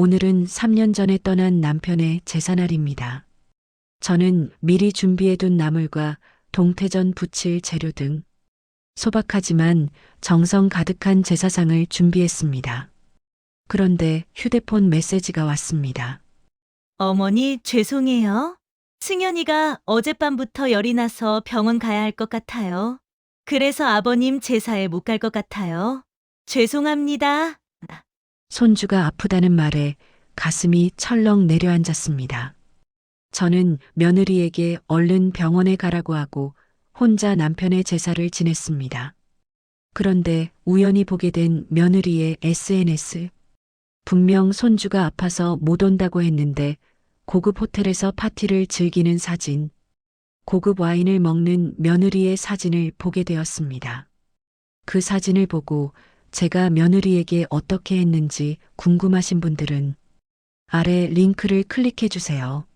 오늘은 3년 전에 떠난 남편의 제사날입니다. 저는 미리 준비해둔 나물과 동태전 부칠 재료 등 소박하지만 정성 가득한 제사상을 준비했습니다. 그런데 휴대폰 메시지가 왔습니다. 어머니, 죄송해요. 승현이가 어젯밤부터 열이 나서 병원 가야 할 것 같아요. 그래서 아버님 제사에 못 갈 것 같아요. 죄송합니다. 손주가 아프다는 말에 가슴이 철렁 내려앉았습니다. 저는 며느리에게 얼른 병원에 가라고 하고 혼자 남편의 제사를 지냈습니다. 그런데 우연히 보게 된 며느리의 SNS. 분명 손주가 아파서 못 온다고 했는데 고급 호텔에서 파티를 즐기는 사진, 고급 와인을 먹는 며느리의 사진을 보게 되었습니다. 그 사진을 보고 제가 며느리에게 어떻게 했는지 궁금하신 분들은 아래 링크를 클릭해 주세요.